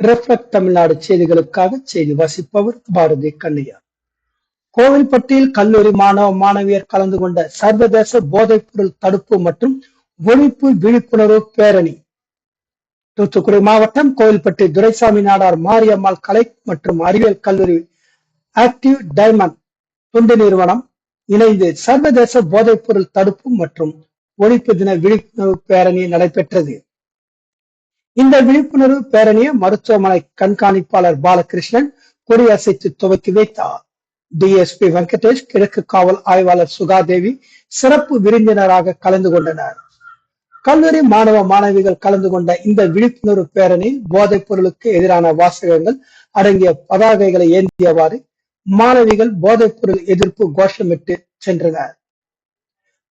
Reflect Tamil Nadu செய்திகளுக்காக செய்தி வாசிப்பவர் பாரதி கண்ணையா. கோவில்பட்டியில் கல்லூரி மாணவ மாணவியர் கலந்து கொண்ட சர்வதேச போதைப்பொருள் தடுப்பு மற்றும் ஒழிப்பு விழிப்புணர்வு பேரணி. தூத்துக்குடி மாவட்டம் கோவில்பட்டி துரைசாமி நாடார் மாரியம்மாள் கலை மற்றும் அறிவியல் கல்லூரி ஆக்டிவ் டைமண்ட் தொண்டு நிறுவனம் இணைந்து சர்வதேச போதைப்பொருள் தடுப்பு மற்றும் ஒழிப்பு தின விழிப்புணர்வு பேரணி நடைபெற்றது. இந்த விழிப்புணர்வு பேரணியை மருத்துவமனை கண்காணிப்பாளர் பாலகிருஷ்ணன் கொடியசைத்து துவக்கி வைத்தார். டிஎஸ்பி வெங்கடேஷ் கிழக்கு காவல் ஆய்வாளர் சுகாதேவி சிறப்பு விருந்தினராக கலந்து கொண்டனர். கல்லூரி மாணவ மாணவிகள் கலந்து கொண்ட இந்த விழிப்புணர்வு பேரணியில் போதைப் பொருளுக்கு எதிரான வாசகங்கள் அடங்கிய பதாகைகளை ஏந்தியவாறு மாணவிகள் போதைப் பொருள் எதிர்ப்பு கோஷமிட்டு சென்றனர்.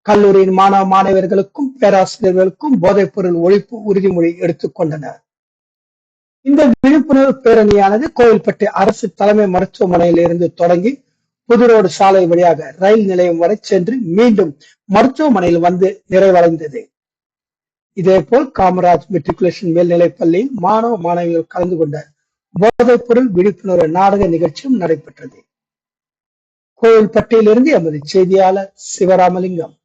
கல்லூரியின் மாணவ மாணவர்களுக்கும் பேராசிரியர்களுக்கும் போதைப் பொருள் ஒழிப்பு உறுதிமொழி எடுத்துக் கொண்டனர். இந்த விழிப்புணர்வு பேரணியானது கோவில்பட்டி அரசு தலைமை மருத்துவமனையில் இருந்து தொடங்கி புதுரோடு சாலை வழியாக ரயில் நிலையம் வரை சென்று மீண்டும் மருத்துவமனையில் வந்து நிறைவடைந்தது. இதேபோல் காமராஜ் மெட்ரிகுலேஷன் மேல்நிலைப் பள்ளியில் மாணவ மாணவிகள் கலந்து கொண்ட போதைப் பொருள் விழிப்புணர்வு நாடக நிகழ்ச்சியும் நடைபெற்றது. கோவில்பட்டியிலிருந்து எமது செய்தியாளர் சிவராமலிங்கம்.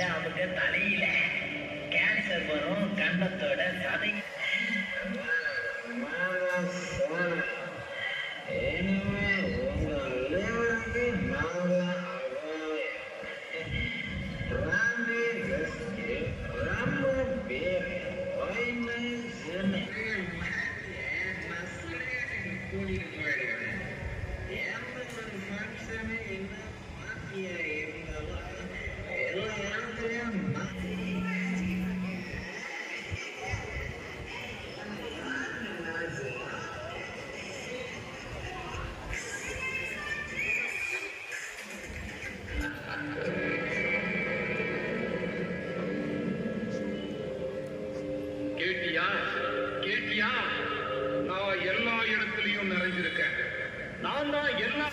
கடைசியில அவங்க தலையில கேன்சர் வரும் கண்ணத்தோட சதை கேட்டியா? கேட்டியா? நான் எல்லா இடத்துலயும் நிறைஞ்சிருக்கேன் நான் தான் எல்லா